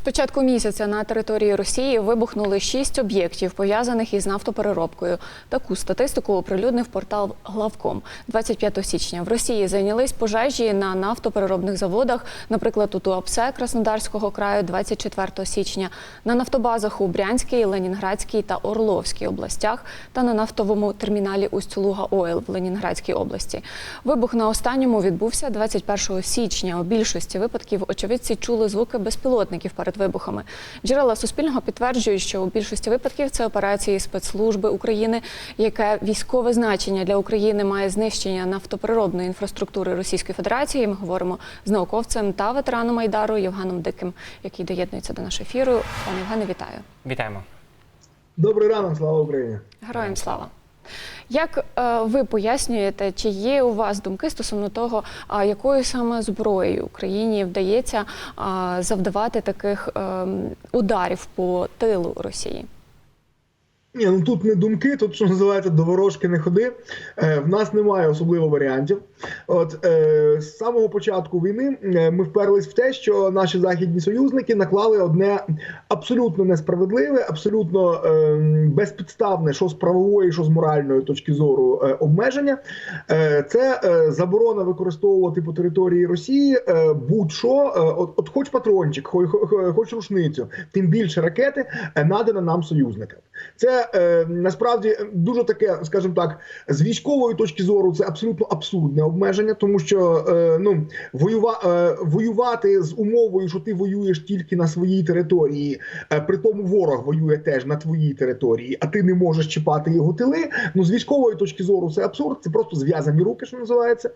З початку місяця на території Росії вибухнули шість об'єктів, пов'язаних із нафтопереробкою. Таку статистику оприлюднив портал Главком. 25 січня в Росії зайнялись пожежі на нафтопереробних заводах, наприклад, у Туапсе Краснодарського краю 24 січня, на нафтобазах у Брянській, Ленінградській та Орловській областях та на нафтовому терміналі Усть-Луга Ойл в Ленінградській області. Вибух на останньому відбувся 21 січня. У більшості випадків очевидці чули звуки безпілотників вибухами. Джерела Суспільного підтверджують, що у більшості випадків це операції спецслужби України, яке військове значення для України має знищення нафтопереробної інфраструктури Російської Федерації. Ми говоримо з науковцем та ветераном Айдару Євгеном Диким, який доєднується до нашого ефіру. Пане Євгене, вітаю. Вітаємо. Добрий ранок, слава Україні. Героям слава. Як е, ви пояснюєте, чи є у вас думки стосовно того, якою саме зброєю Україні вдається завдавати таких е, ударів по тилу Росії? Ні, ну тут не думки, тут що називається до ворожки не ходи. Е, в нас немає особливо варіантів. От е, з самого початку війни е, ми вперлись в те, що наші західні союзники наклали одне абсолютно несправедливе, абсолютно е, безпідставне, що з правової, що з моральної точки зору е, обмеження. Е, це е, заборона використовувати по території Росії е, будь-що, е, от, от хоч патрончик, хоч, хоч рушницю, тим більше ракети е, надана нам союзникам. Це е, насправді дуже таке, скажімо так, з військової точки зору це абсолютно абсурдне обмеження, тому що е, ну воюва, е, воювати з умовою, що ти воюєш тільки на своїй території, е, при тому ворог воює теж на твоїй території, а ти не можеш чіпати його тили. Ну з військової точки зору це абсурд, це просто зв'язані руки, що називається.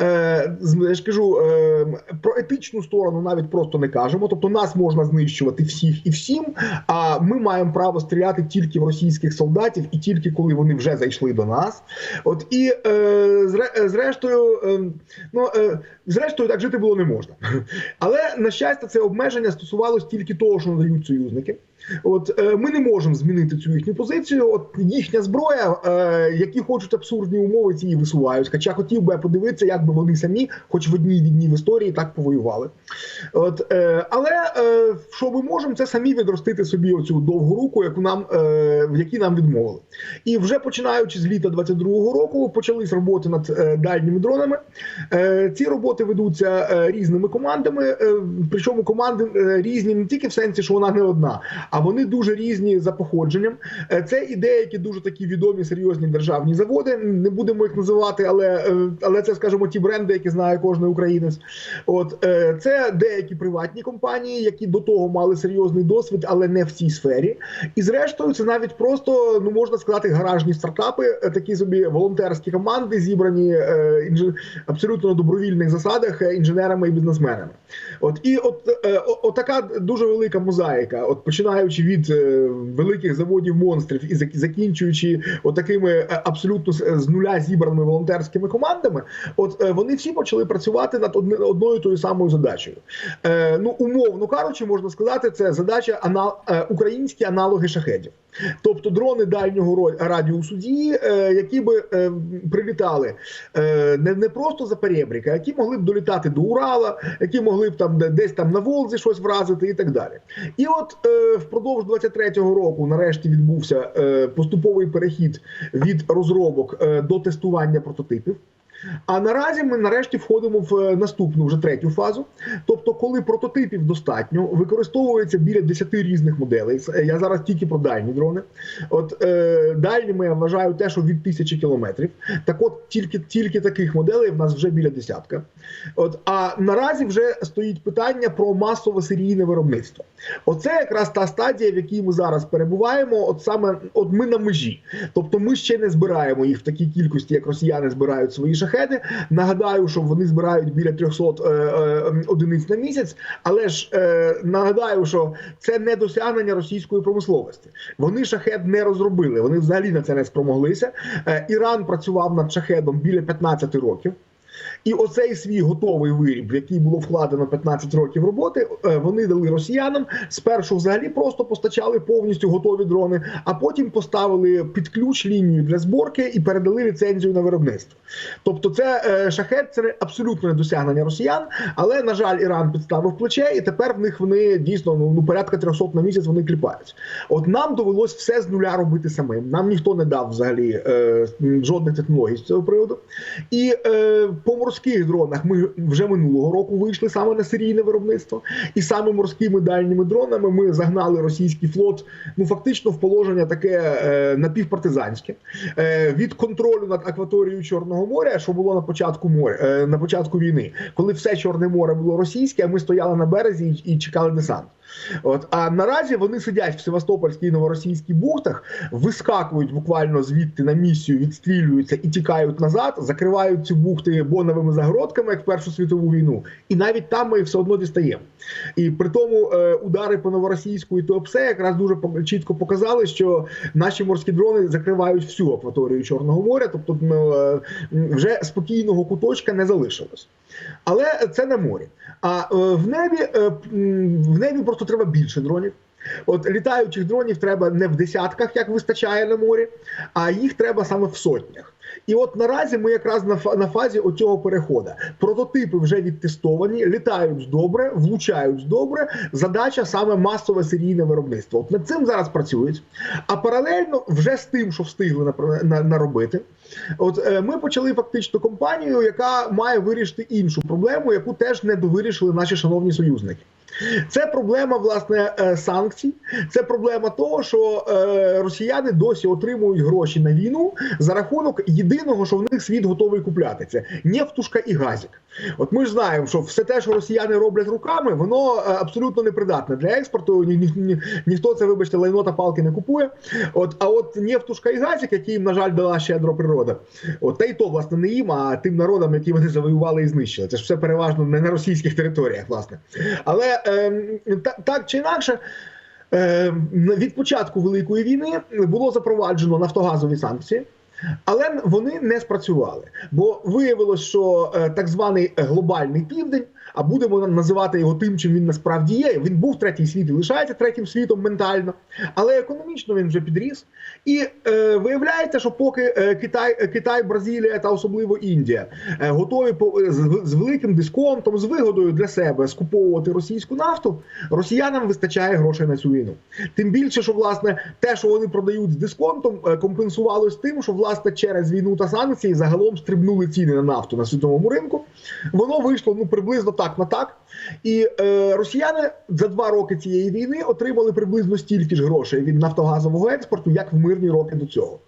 Е, я ж кажу е, про етичну сторону навіть просто не кажемо. Тобто нас можна знищувати всіх і всім. А ми маємо право стріляти тільки в російських солдатів і тільки коли вони вже зайшли до нас. От і е, е, зрештою, е, ну е, зрештою, так жити було не можна. Але на щастя, це обмеження стосувалось тільки того, що надають союзники. От е, ми не можемо змінити цю їхню позицію. От їхня зброя, е, які хочуть абсурдні умови, ці і висувають. Хоча хотів би я подивитися, як би вони самі, хоч в одній війні в історії, так повоювали. От, е, але е, що ми можемо, це самі відростити собі оцю довгу руку, яку нам е, в якій нам відмовили. І вже починаючи з літа 22-го року, почались роботи над е, дальніми дронами. Е, ці роботи ведуться різними командами. Причому команди різні не тільки в сенсі, що вона не одна, а вони дуже різні за походженням. Це і деякі дуже такі відомі серйозні державні заводи. Не будемо їх називати, але, але це, скажімо, ті бренди, які знає кожен українець. От це деякі приватні компанії, які до того мали серйозний досвід, але не в цій сфері. І зрештою, це навіть просто ну можна сказати гаражні стартапи, е, такі собі волонтерські команди, зібрані е, інж... абсолютно на добровільних засадах е, інженерами і бізнесменами. От і от, е, о- отака дуже велика мозаїка, от починаючи від е, великих заводів монстрів і закінчуючи отакими е, абсолютно з нуля зібраними волонтерськими командами, от вони всі почали працювати над одною тою самою задачею. Е, ну умовно кажучи, можна сказати, це задача анал... е, українські аналоги шахедів. Тобто дрони дальнього радіусу дії, е, які би е, прилітали не, не просто за перебріка, які могли б долітати до Урала, які могли б там десь там на Волзі щось вразити і так далі. І от впродовж 23-го року нарешті відбувся поступовий перехід від розробок до тестування прототипів. А наразі ми нарешті входимо в е, наступну вже третю фазу. Тобто, коли прототипів достатньо, використовується біля 10 різних моделей. Я зараз тільки про дальні дрони. От е, дальніми я вважаю те, що від тисячі кілометрів. Так от тільки, тільки таких моделей в нас вже біля десятка. От а наразі вже стоїть питання про масове серійне виробництво. Оце якраз та стадія, в якій ми зараз перебуваємо. От саме от ми на межі. Тобто, ми ще не збираємо їх в такій кількості, як росіяни збирають свої шахеди. Нагадаю, що вони збирають біля 300 е, е, одиниць на місяць. Але ж е, нагадаю, що це не досягнення російської промисловості. Вони шахед не розробили. Вони взагалі на це не спромоглися. Е, Іран працював над шахедом біля 15 років. І оцей свій готовий виріб, в який було вкладено 15 років роботи, е, вони дали росіянам. Спершу взагалі просто постачали повністю готові дрони, а потім поставили під ключ лінію для зборки і передали ліцензію на виробництво. Тобто, це е, шахет це абсолютно не досягнення росіян, але на жаль, Іран підставив плече, і тепер в них вони дійсно ну, ну порядка 300 на місяць вони кліпають. От нам довелось все з нуля робити самим. Нам ніхто не дав взагалі е, жодних технологій з цього приводу. І е, по морських дронах. Ми вже минулого року вийшли саме на серійне виробництво, і саме морськими дальніми дронами ми загнали російський флот ну фактично в положення таке е, напівпартизанське е, від контролю над акваторією Чорного моря, що було на початку моря е, на початку війни, коли все Чорне море було російське, а ми стояли на березі і, і чекали десант. От а наразі вони сидять в Севастопольській і новоросійській бухтах, вискакують буквально звідти на місію, відстрілюються і тікають назад, закривають ці бухти боновими загородками, як в Першу світову війну, і навіть там ми їх все одно дістаємо. І при тому е, удари по новоросійську і ТОПСЕ якраз дуже чітко показали, що наші морські дрони закривають всю акваторію Чорного моря, тобто ну, е, вже спокійного куточка не залишилось. Але це на морі. А е, в небі е, в небі просто треба більше дронів. От літаючих дронів треба не в десятках, як вистачає на морі, а їх треба саме в сотнях. І от наразі ми якраз на на фазі оцього переходу. Прототипи вже відтестовані, літають добре, влучають добре. Задача саме масове серійне виробництво. От над цим зараз працюють. А паралельно вже з тим, що встигли наробити. От е, ми почали фактично компанію, яка має вирішити іншу проблему, яку теж не довирішили наші шановні союзники. Це проблема власне е, санкцій. Це проблема того, що е, росіяни досі отримують гроші на війну за рахунок єдиного, що в них світ готовий купляти. Це нефтушка і газік. От ми ж знаємо, що все те, що росіяни роблять руками, воно е, абсолютно непридатне для експорту. Ні, ні, ні, ніхто це, вибачте, лайно та палки не купує. От, а от нефтушка і газік, які їм, на жаль, дала щедро природа, от та й то власне не їм, а тим народам, які вони завоювали і знищили. Це ж все переважно не на російських територіях, власне. Але ем, та- так чи інакше. Е, від початку великої війни було запроваджено нафтогазові санкції, але вони не спрацювали. Бо виявилось, що е, так званий глобальний південь, а будемо називати його тим, чим він насправді є. Він був третій світ і лишається третім світом ментально, але економічно він вже підріс. І е, виявляється, що поки е, Китай, е, Китай, Бразилія та особливо Індія готові по з, з великим дисконтом, з вигодою для себе скуповувати російську нафту, росіянам вистачає грошей на цю війну. Тим більше, що власне те, що вони продають з дисконтом, компенсувалось тим, що власне через війну та санкції загалом стрибнули ціни на нафту на світовому ринку. Воно вийшло ну приблизно так на так. І е, росіяни за два роки цієї війни отримали приблизно стільки ж грошей від нафтогазового експорту, як в мирні роки до цього.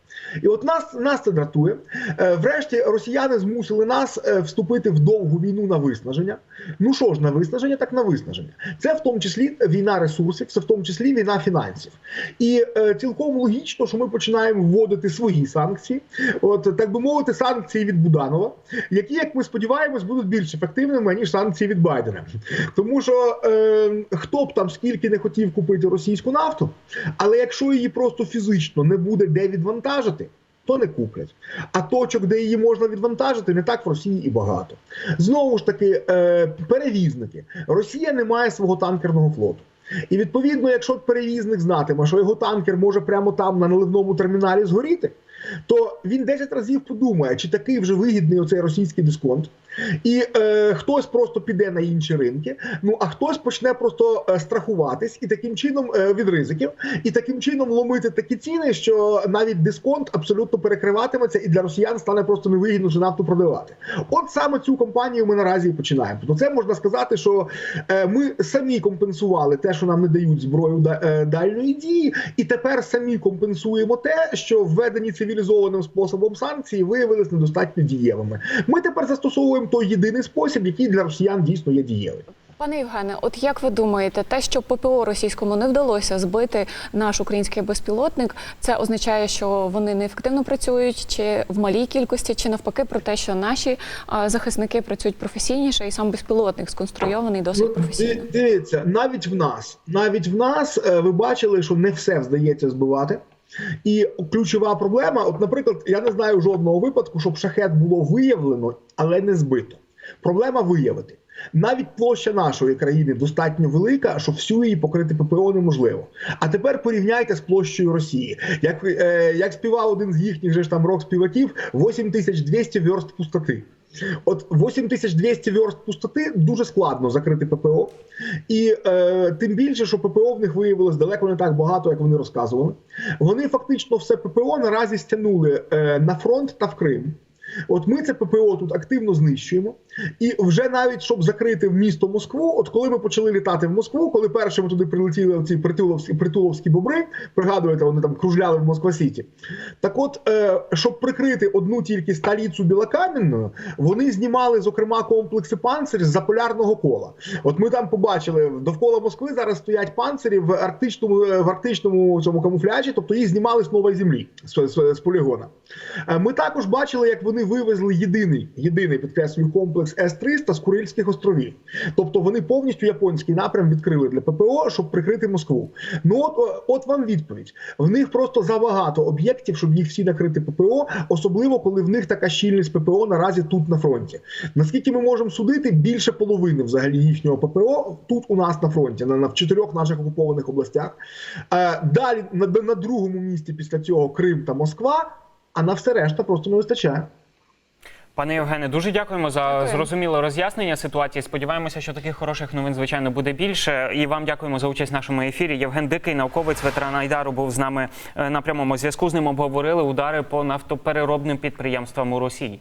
І от нас, нас це дратує. Е, врешті росіяни змусили нас е, вступити в довгу війну на виснаження. Ну що ж, на виснаження, так на виснаження. Це в тому числі війна ресурсів, це в тому числі війна фінансів. І е, цілком логічно, що ми починаємо вводити свої санкції, от так би мовити, санкції від Буданова, які, як ми сподіваємось, будуть більш ефективними ніж санкції від Байдена. Тому що е, хто б там скільки не хотів купити російську нафту, але якщо її просто фізично не буде де відвантажити. То не куплять. А точок, де її можна відвантажити, не так в Росії і багато. Знову ж таки, е, перевізники. Росія не має свого танкерного флоту. І відповідно, якщо перевізник знатиме, що його танкер може прямо там на наливному терміналі згоріти, то він 10 разів подумає, чи такий вже вигідний оцей російський дисконт. І е, хтось просто піде на інші ринки, ну а хтось почне просто е, страхуватись і таким чином е, від ризиків, і таким чином ломити такі ціни, що навіть дисконт абсолютно перекриватиметься, і для росіян стане просто невигідно вже нафту продавати. От саме цю компанію ми наразі починаємо. Тобто це можна сказати, що е, ми самі компенсували те, що нам не дають зброю да- е, дальньої дії, і тепер самі компенсуємо те, що введені цивілізованим способом санкції виявилися недостатньо дієвими. Ми тепер застосовуємо той єдиний спосіб, який для росіян дійсно є дієвий. Пане Євгене, от як ви думаєте, те, що ППО російському не вдалося збити наш український безпілотник, це означає, що вони неефективно працюють, чи в малій кількості, чи навпаки про те, що наші а, захисники працюють професійніше, і сам безпілотник сконструйований досить Ну, професійно. ди- Дивіться, навіть в нас, навіть в нас е, ви бачили, що не все вдається збивати. І ключова проблема: от, наприклад, я не знаю жодного випадку, щоб шахет було виявлено, але не збито. Проблема виявити. Навіть площа нашої країни достатньо велика, що всю її покрити ППО неможливо. А тепер порівняйте з площею Росії. Як, е, як співав один з їхніх же ж там рок-співаків, 8200 верст пустоти. От 8200 верст пустоти дуже складно закрити ППО, і е, тим більше, що ППО в них виявилось далеко не так багато, як вони розказували. Вони фактично все ППО наразі стягнули е, на фронт та в Крим. От ми це ППО тут активно знищуємо, і вже навіть щоб закрити місто Москву, от коли ми почали літати в Москву, коли першими туди прилетіли ці притуловські притуловські бобри, пригадуєте, вони там кружляли в Москва Сіті. Так, от, е, щоб прикрити одну тільки столицю Білокам'янною, вони знімали зокрема комплекси панцирів з заполярного кола. От ми там побачили довкола Москви зараз стоять панцирі в арктичному в арктичному цьому камуфляжі, тобто їх знімали з нової землі з, з, з полігона. Е, Ми також бачили, як вони вивезли єдиний єдиний підкреслюю комплекс С-300 з Курильських островів. Тобто вони повністю японський напрям відкрили для ППО, щоб прикрити Москву. Ну от, от вам відповідь. В них просто забагато об'єктів, щоб їх всі накрити ППО, особливо коли в них така щільність ППО наразі тут на фронті. Наскільки ми можемо судити, більше половини взагалі їхнього ППО тут у нас на фронті, на, на в чотирьох наших окупованих областях. Е, далі на, на другому місці після цього Крим та Москва. А на все решта просто не вистачає. Пане Євгене, дуже дякуємо за Дякую. зрозуміле роз'яснення ситуації. Сподіваємося, що таких хороших новин, звичайно, буде більше. І вам дякуємо за участь в нашому ефірі. Євген Дикий, науковець ветеран Айдару, був з нами е, на прямому зв'язку. З ним обговорили удари по нафтопереробним підприємствам у Росії.